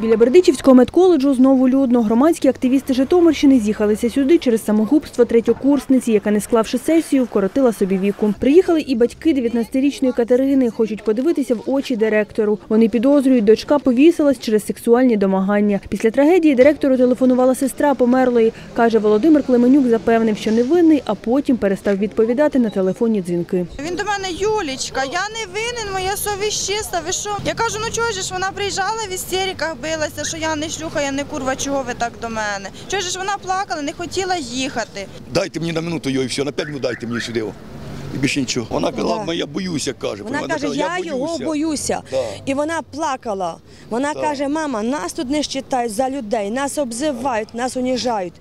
Біля Бердичівського медколеджу знову людно. Громадські активісти Житомирщини з'їхалися сюди через самогубство третьокурсниці, яка, не склавши сесію, вкоротила собі віку. Приїхали і батьки 19-річної Катерини, хочуть подивитися в очі директору. Вони підозрюють, дочка повісилась через сексуальні домагання. Після трагедії директору телефонувала сестра померлої. Каже, Володимир Клеменюк запевнив, що невинний, а потім перестав відповідати на телефонні дзвінки. Він до мене Юлічка, я не винен, моя совість чиста. Ви що? Я кажу, ну чого ж вона приїжджала в істериках, билася, що я не шлюха, я не курва, чого ви так до мене? Чого ж вона плакала, не хотіла їхати. Дайте мені на минуту його і все, на п'ять минут дайте мені сюди. І більше нічого. Вона казала, Да. я боюся, каже. Вона Вона каже, казала, я його боюся. Да. І вона плакала. Вона каже, мама, нас тут не вважають за людей, нас обзивають, нас уніжають.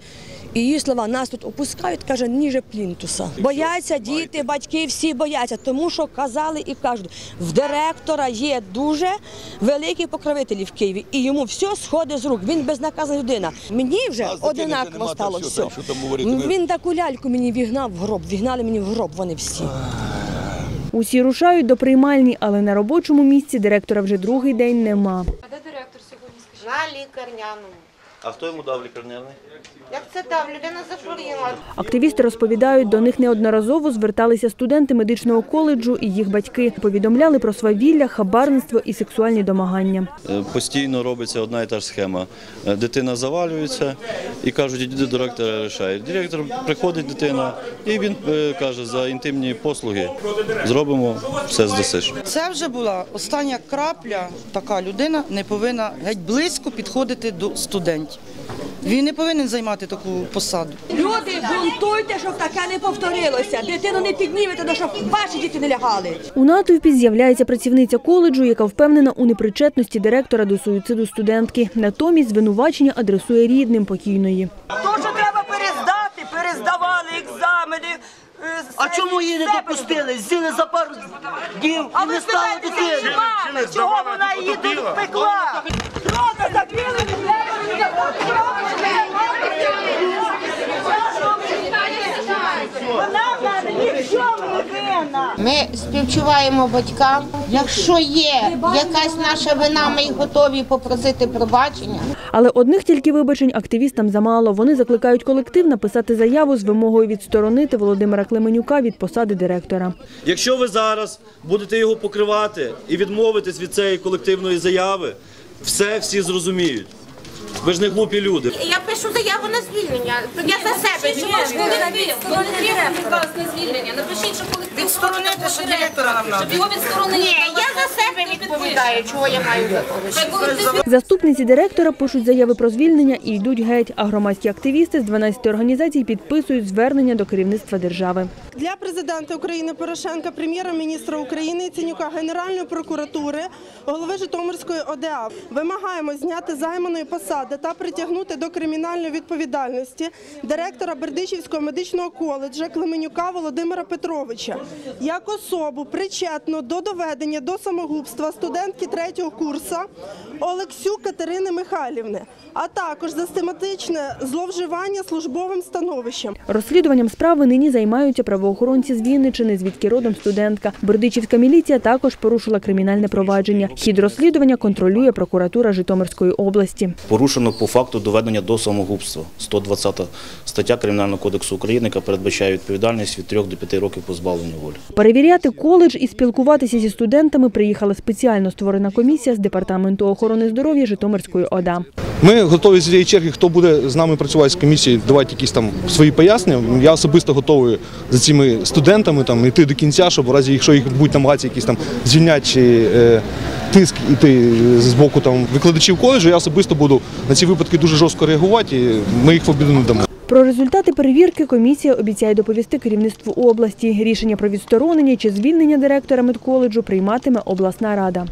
І її слова, нас тут опускають, каже, ніже плінтуса. Бояться діти, батьки, всі бояться, тому що казали і кажуть, в директора є дуже великі покровителі в Києві, і йому все сходить з рук. Він безнаказана людина. Мені вже одинаково стало все. Він таку ляльку мені вігнав в гроб, вігнали мені в гроб вони всі. Усі рушають до приймальні, але на робочому місці директора вже другий день нема. А де директор На лікарняному. А хто йому дав лікарняний? Як це дав? Людина захворіла. Активісти розповідають, до них неодноразово зверталися студенти медичного коледжу і їх батьки. Повідомляли про свавілля, хабарництво і сексуальні домагання. Е, Постійно робиться одна і та ж схема. Е, Дитина завалюється і кажуть, іди до директора рішає. Директор приходить дитина, і він е, каже, за інтимні послуги зробимо, все здасиш. Це вже була остання крапля. Така людина не повинна геть близько підходити до студентів. Він не повинен займати таку посаду. Люди, бунтуйте, щоб таке не повторилося. Дитину не піднімете, ну, щоб ваші діти не лягали. У натовпі з'являється працівниця коледжу, яка впевнена у непричетності директора до суїциду студентки. Натомість звинувачення адресує рідним покійної. То, що треба перездати, перездавали екзамени. е, А чому її не допустили? З'їли за пару днів і не стало дитини. чого вона її тут пекла? Рота забили, Вона в мене ні в чому не винна. Ми співчуваємо батькам. Якщо є якась наша вина, ми й готові попросити пробачення. Але одних тільки вибачень активістам замало. Вони закликають колектив написати заяву з вимогою відсторонити Володимира Клеменюка від посади директора. Якщо ви зараз будете його покривати і відмовитесь від цієї колективної заяви, все всі зрозуміють. Ви ж не глупі люди. Я пишу заяву на звільнення. Я за себе. звільнення. Напишіть, що колектив відсторонити, що директора нам надо. Ні, я за себе відповідаю, чого я маю за Заступниці директора пишуть заяви про звільнення і йдуть геть. А громадські активісти з 12 організацій підписують звернення до керівництва держави. Для президента України Порошенка, прем'єра-міністра України Яценюка, Генеральної прокуратури, голови Житомирської ОДА вимагаємо зняти займаної посади та притягнути до кримінальної відповідальності директора Бердичівського медичного коледжа Клеменюка Володимира Петровича як особу причетну до доведення до самогубства студентки третього курсу Олексюк Катерини Михайлівни, а також за систематичне зловживання службовим становищем. Розслідуванням справи нині займаються правоохоронці з Вінничини, звідки родом студентка. Бердичівська міліція також порушила кримінальне провадження. Хід розслідування контролює прокуратура Житомирської області. Порушено по факту доведення до самогубства. 120 стаття Кримінального кодексу України, яка передбачає відповідальність від 3 до 5 років позбавлення волі. Перевіряти коледж і спілкуватися зі студентами приїхала спеціально створена комісія з департаменту охорони здоров'я Житомирської ОДА. Ми готові з цієї черги, хто буде з нами працювати з комісією, давати якісь там свої пояснення. Я особисто готовий за цими студентами там йти до кінця, щоб в разі, якщо їх будуть намагатися якісь там звільняти чи е, тиск іти з боку там викладачів коледжу, я особисто буду на ці випадки дуже жорстко реагувати. і Ми їх в обіду не дамо. Про результати перевірки комісія обіцяє доповісти керівництву області. Рішення про відсторонення чи звільнення директора медколеджу прийматиме обласна рада.